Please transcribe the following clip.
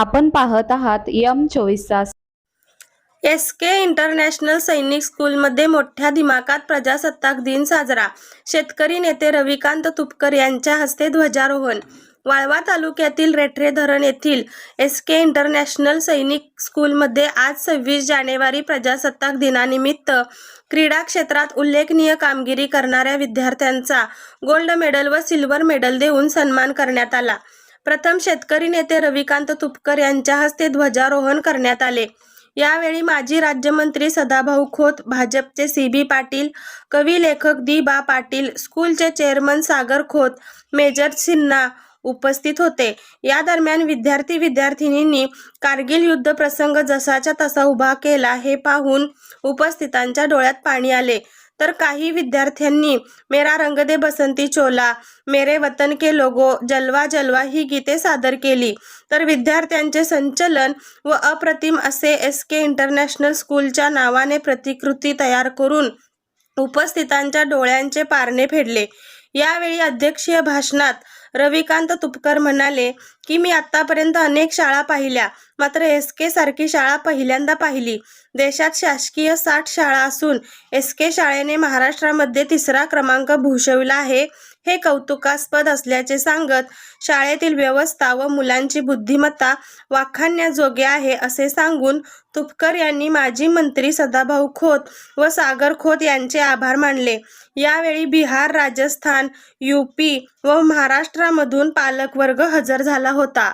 आपण पाहत आहात यम चोवीस तास. एस के इंटरनॅशनल सैनिक स्कूलमध्ये मोठ्या दिमाकात प्रजासत्ताक दिन साजरा. शेतकरी नेते रविकांत तुपकर यांच्या हस्ते ध्वजारोहण. वाळवा तालुक्यातील रेठरे धरण येथील एस के इंटरनॅशनल सैनिक स्कूलमध्ये आज सव्वीस जानेवारी प्रजासत्ताक दिनानिमित्त क्रीडा क्षेत्रात उल्लेखनीय कामगिरी करणाऱ्या विद्यार्थ्यांचा गोल्ड मेडल व सिल्वर मेडल देऊन सन्मान करण्यात आला. प्रथम शेतकरी नेते रविकांत तुपकर यांच्या हस्ते ध्वजारोहण करण्यात आले. यावेळी माजी राज्यमंत्री सदाभाऊ खोत भाजपचे सी बी पाटील कवी लेखक दी बा पाटील स्कूलचे चेअरमन सागर खोत मेजर सिन्हा उपस्थित होते. या दरम्यान विद्यार्थी विद्यार्थिनींनी कारगिल युद्ध प्रसंग जसाच्या तसा उभा केला हे पाहून उपस्थितांच्या डोळ्यात पाणी आले. तर काही विद्यार्थ्यांनी मेरा रंग दे बसंती चोला मेरे वतन के लोगो जलवा जलवा ही गीते सादर केली. तर विद्यार्थ्यांचे संचलन व अप्रतिम असे एस के इंटरनॅशनल स्कूलच्या नावाने प्रतिकृती तयार करून उपस्थितांच्या डोळ्यांचे पारणे फेडले. यावेळी अध्यक्षीय भाषणात रविकांत तुपकर म्हणाले की मी आतापर्यंत अनेक शाळा पाहिल्या. मात्र एस के सारखी शाळा पहिल्यांदा पाहिली. देशात शासकीय साठ शाळा असून एस के शाळेने महाराष्ट्रामध्ये तिसरा क्रमांक भूषविला आहे. हे कौतुकास्पद असल्याचे सांगत शाळेतील व्यवस्था व मुलांची बुद्धिमत्ता वाखाणण्याजोगे आहे असे सांगून तुपकर यांनी माजी मंत्री सदाभाऊ खोत व सागर खोत यांचे आभार मानले. यावेळी बिहार राजस्थान यूपी व महाराष्ट्रामधून पालकवर्ग हजर झाला होता.